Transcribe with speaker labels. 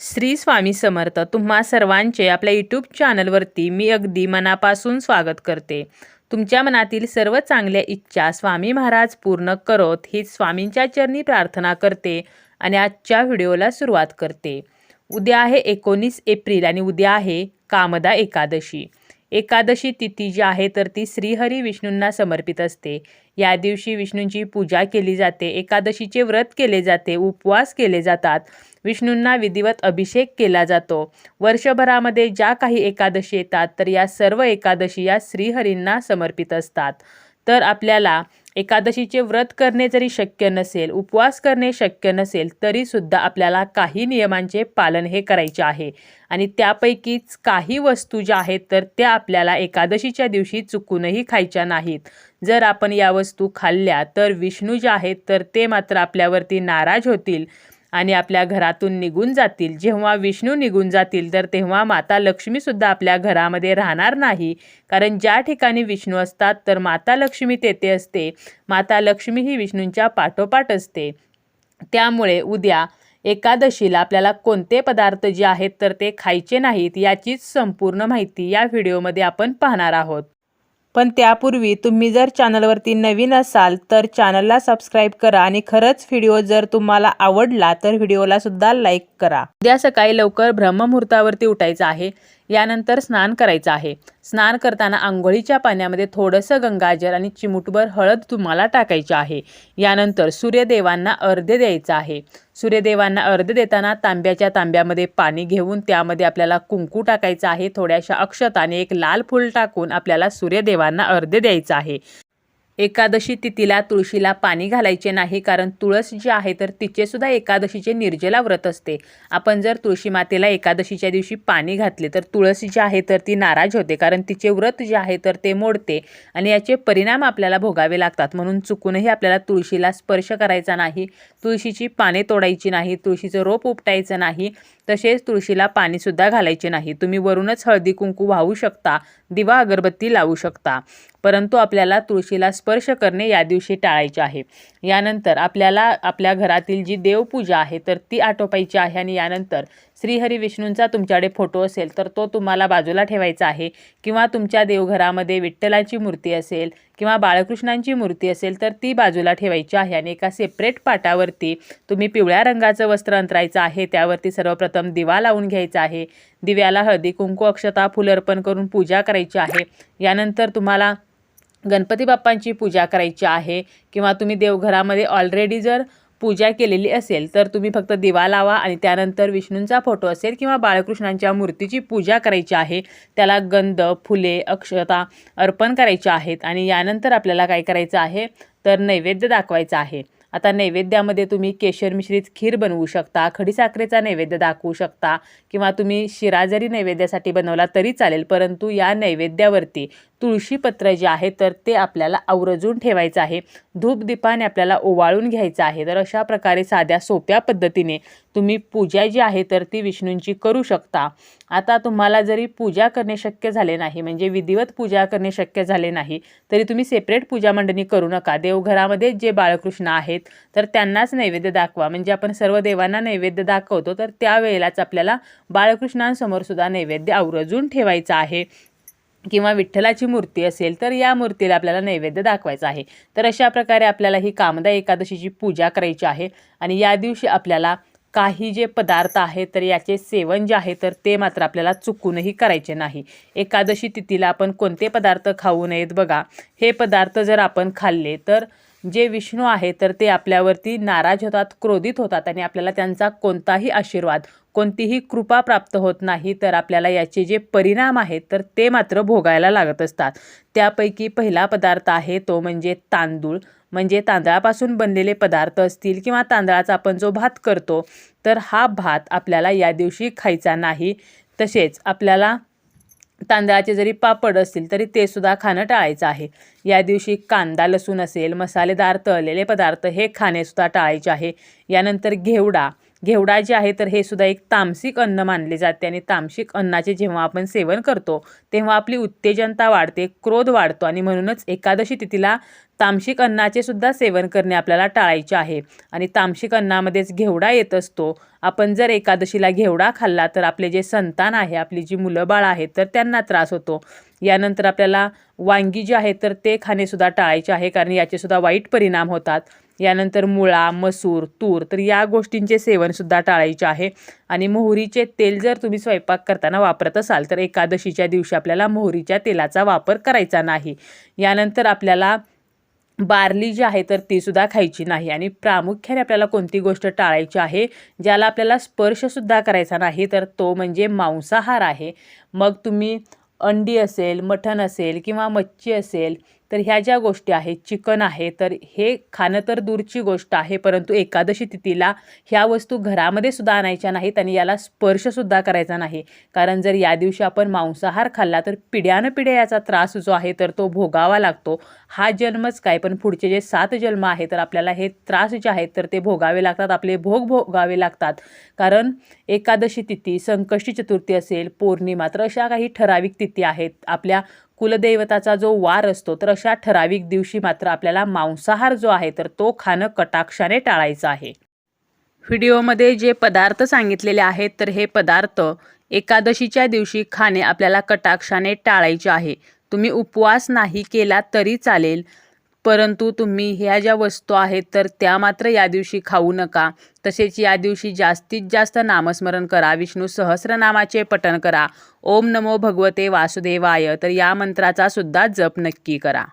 Speaker 1: श्री स्वामी समर्थ तुम्हा सर्वांचे आपल्या यूट्यूब चॅनलवरती मी अगदी मनापासून स्वागत करते. तुमच्या मनातील सर्व चांगल्या इच्छा स्वामी महाराज पूर्ण करोत ही स्वामींच्या चरणी प्रार्थना करते आणि आजच्या व्हिडिओला सुरुवात करते. उद्या आहे एकोणीस एप्रिल आणि उद्या आहे कामदा एकादशी. एकादशी तिथी जी आहे तर ती श्रीहरी विष्णूंना समर्पित असते. या दिवशी विष्णूंची पूजा केली जाते एकादशीचे व्रत केले जाते उपवास केले जातात विष्णूंना विधिवत अभिषेक केला जातो. वर्षभरामध्ये ज्या काही एकादशी येतात तर या सर्व एकादशी या श्रीहरींना समर्पित असतात. तर आपल्याला एकादशीचे व्रत करणे जरी शक्य नसेल उपवास करणे शक्य नसेल तरीसुद्धा आपल्याला काही नियमांचे पालन हे करायचे आहे. आणि त्यापैकीच काही वस्तू ज्या आहेत तर त्या आपल्याला एकादशीच्या दिवशी चुकूनही खायच्या नाहीत. जर आपण या वस्तू खाल्ल्या तर विष्णू जे आहेत तर ते मात्र आपल्यावरती नाराज होतील. आणि आपल्या घरातून निघून जातील. जेव्हा विष्णू निघून जातील तर तेव्हा माता लक्ष्मीसुद्धा आपल्या घरामध्ये राहणार नाही. कारण ज्या ठिकाणी विष्णू असतात तर माता लक्ष्मी तेथे असते. माता लक्ष्मी ही विष्णूंच्या पाठोपाठ असते. त्यामुळे उद्या एकादशीला आपल्याला कोणते पदार्थ जे आहेत तर ते खायचे नाहीत याचीच संपूर्ण माहिती या व्हिडिओमध्ये आपण पाहणार आहोत. पण त्यापूर्वी तुम्ही जर चॅनलवरती नवीन असाल तर चॅनलला सबस्क्राईब करा आणि खरंच व्हिडिओ जर तुम्हाला आवडला तर व्हिडिओला सुद्धा लाईक करा. उद्या सकाळी लवकर ब्रह्ममुहूर्तावरती उठायचं आहे. यानंतर स्नान करायचं आहे. स्नान करताना आंघोळीच्या पाण्यामध्ये थोडंसं गंगाजल आणि चिमुटभर हळद तुम्हाला टाकायची आहे. यानंतर सूर्यदेवांना अर्ध्य द्यायचं आहे. सूर्यदेवांना अर्ध देताना तांब्याच्या तांब्यामध्ये पाणी घेऊन त्यामध्ये आपल्याला कुंकू टाकायचं आहे. थोड्याशा अक्षताने एक लाल फूल टाकून आपल्याला सूर्यदेवांना अर्ध द्यायचं आहे. एकादशी तिथीला तुळशीला पाणी घालायचे नाही कारण तुळस जी आहे तर तिचेसुद्धा एकादशीचे निर्जला व्रत असते. आपण जर तुळशी मातेला एकादशीच्या दिवशी पाणी घातले तर तुळस जी आहे तर ती नाराज होते कारण तिचे व्रत जे आहे तर ते मोडते आणि याचे परिणाम आपल्याला भोगावे लागतात. म्हणून चुकूनही आपल्याला तुळशीला स्पर्श करायचा नाही तुळशीची पाने तोडायची नाही तुळशीचं रोप उपटायचं नाही तसेच तुळशीला पाणीसुद्धा घालायचे नाही. तुम्ही वरूनच हळदी कुंकू वाहू शकता दिवा अगरबत्ती लावू शकता. परंतु आपल्याला तुळशीला स्पर्श करणे या दिवशी टाळायचे आहे. यानंतर आपल्याला आपल्या घरातील जी देवपूजा आहे तर ती आटोपायची आहे आणि यानंतर श्रीहरी विष्णूंचा तुमच्याकडे फोटो असेल तर तो तुम्हाला बाजूला ठेवायचा आहे. किंवा तुमच्या देवघरामध्ये विठ्ठलाची मूर्ती असेल किंवा बाळकृष्णांची मूर्ती असेल तर ती बाजूला ठेवायची आहे आणि एका सेपरेट पाटावरती तुम्ही पिवळ्या रंगाचं वस्त्र अंतरायचं आहे. त्यावरती सर्वप्रथम दिवा लावून घ्यायचा आहे. दिव्याला हळदी कुंकू अक्षता फुल अर्पण करून पूजा करायची आहे. यानंतर तुम्हाला गणपती बाप्पांची पूजा करायची आहे किंवा तुम्ही देवघरामध्ये ऑलरेडी जर पूजा केलेली असेल तर तुम्ही फक्त दिवा लावा आणि त्यानंतर विष्णूंचा फोटो असेल किंवा बाळकृष्णांच्या मूर्तीची पूजा करायची आहे. त्याला गंध फुले अक्षता अर्पण करायच्या आहेत आणि यानंतर आपल्याला काय करायचं आहे? तर नैवेद्य दाखवायचा आहे. आता नैवेद्यामध्ये तुम्ही केशर मिश्रित खीर बनवू शकता खडीसाखरेचा नैवेद्य दाखवू शकता किंवा तुम्ही शिरा जरी नैवेद्यासाठी बनवला तरी चालेल परंतु या नैवेद्यावरती तुळशीपत्र जे आहे तर ते आपल्याला आवर्जून ठेवायचं आहे. धूपदीपाने आपल्याला ओवाळून घ्यायचं आहे. तर अशा प्रकारे साध्या सोप्या पद्धतीने तुम्ही पूजा जी आहे तर ती विष्णूंची करू शकता. आता तुम्हाला जरी पूजा करणे शक्य झाले नाही म्हणजे विधिवत पूजा करणे शक्य झाले नाही तरी तुम्ही सेपरेट पूजा मंडणी करू नका. देवघरामध्ये जे बाळकृष्ण आहेत तर त्यांनाच नैवेद्य दाखवा. म्हणजे आपण सर्व देवांना नैवेद्य दाखवतो तर त्यावेळेलाच आपल्याला बाळकृष्णांसमोर सुद्धा नैवेद्य आवर्जून ठेवायचं आहे. किंवा विठ्ठलाची मूर्ती असेल तर या मूर्तीला आपल्याला नैवेद्य दाखवायचा आहे. तर अशा प्रकारे आपल्याला ही कामदा एकादशीची पूजा करायची आहे. आणि या दिवशी आपल्याला काही जे पदार्थ आहेत तर याचे सेवन जे आहे तर ते मात्र आपल्याला चुकूनही करायचे नाही. एकादशी तिथीला आपण कोणते पदार्थ खाऊ नयेत बघा. हे पदार्थ जर आपण खाल्ले तर जे विष्णू आहे तर ते आपल्यावरती नाराज होतात क्रोधित होतात आणि आपल्याला त्यांचा कोणताही आशीर्वाद कोणतीही कृपा प्राप्त होत नाही तर आपल्याला याचे जे परिणाम आहेत तर ते मात्र भोगायला लागत असतात. त्यापैकी पहिला पदार्थ आहे तो म्हणजे तांदूळ. म्हणजे तांदळापासून बनलेले पदार्थ असतील किंवा तांदळाचा आपण जो भात करतो तर हा भात आपल्याला या दिवशी खायचा नाही. तसेच आपल्याला तांदळाचे जरी पापड असतील तरी ते सुद्धा खाणं टाळायचं आहे. या दिवशी कांदा लसूण असेल मसालेदार तळलेले पदार्थ हे खाणेसुद्धा टाळायचे आहे. यानंतर घेवडा घेवडा जे आहे तर हे सुद्धा एक तामसिक अन्न मानले जाते आणि तामसिक अन्नाचे जेव्हा आपण सेवन करतो तेव्हा आपली उत्तेजनता वाढते क्रोध वाढतो आणि म्हणूनच एकादशी तिथीला तामसिक अन्नाचे सुद्धा सेवन करणे आपल्याला टाळायचे आहे. आणि तामसिक अन्नामध्येच घेवडा येत असतो. आपण जर एकादशीला घेवडा खाल्ला तर आपले जे संतान आहे आपली जी मुलं बाळ आहेत तर त्यांना त्रास होतो. यानंतर आपल्याला वांगी जी आहेत तर ते खाणेसुद्धा टाळायचे आहे कारण याचेसुद्धा वाईट परिणाम होतात. यानंतर मुळा मसूर तूर तर या गोष्टींचे सेवनसुद्धा टाळायचे आहे. आणि मोहरीचे तेल जर तुम्ही स्वयंपाक करताना वापरत असाल तर एकादशीच्या दिवशी आपल्याला मोहरीच्या तेलाचा वापर करायचा नाही. यानंतर आपल्याला बार्ली जी आहे तर तीसुद्धा खायची नाही. आणि प्रामुख्याने आपल्याला कोणती गोष्ट टाळायची आहे ज्याला आपल्याला स्पर्शसुद्धा करायचा नाही तर तो म्हणजे मांसाहार आहे. मग तुम्ही अंडी असेल मठण असेल किंवा मच्छी असेल तर ह्या ज्या गोष्टी आहेत चिकन आहे तर हे खाणं तर दूरची गोष्ट आहे परंतु एकादशी तिथीला ह्या वस्तू घरामध्ये सुद्धा आणायच्या नाहीत आणि याला स्पर्शसुद्धा करायचा नाही. कारण जर या दिवशी आपण मांसाहार खाल्ला तर पिढ्यानं पिढ्या याचा त्रास जो आहे तर तो भोगावा लागतो. हा जन्मच काय पण पुढचे जे सात जन्म आहे तर आपल्याला हे त्रास जे आहेत तर ते भोगावे लागतात आपले भोग भोगावे लागतात. कारण एकादशी तिथी संकष्टी चतुर्थी असेल पौर्णिमा तर अशा काही ठराविक तिथी आहेत. आपल्या कुलदैवताचा जो वार असतो तर अशा ठराविक दिवशी मात्र आपल्याला मांसाहार जो आहे तर तो खाणं कटाक्षाने टाळायचं आहे. व्हिडिओमध्ये जे पदार्थ सांगितलेले आहेत तर हे पदार्थ एकादशीच्या दिवशी खाणे आपल्याला कटाक्षाने टाळायचे आहे. तुम्ही उपवास नाही केला तरी चालेल. परंतु तुम्ही ह्या ज्या वस्तू आहेत तर त्या मात्र या दिवशी खाऊ नका. तसेच या दिवशी जास्तीत जास्त नामस्मरण करा. विष्णू सहस्रनामाचे पठण करा. ओम नमो भगवते वासुदेवाय. तर या मंत्राचा सुद्धा जप नक्की करा.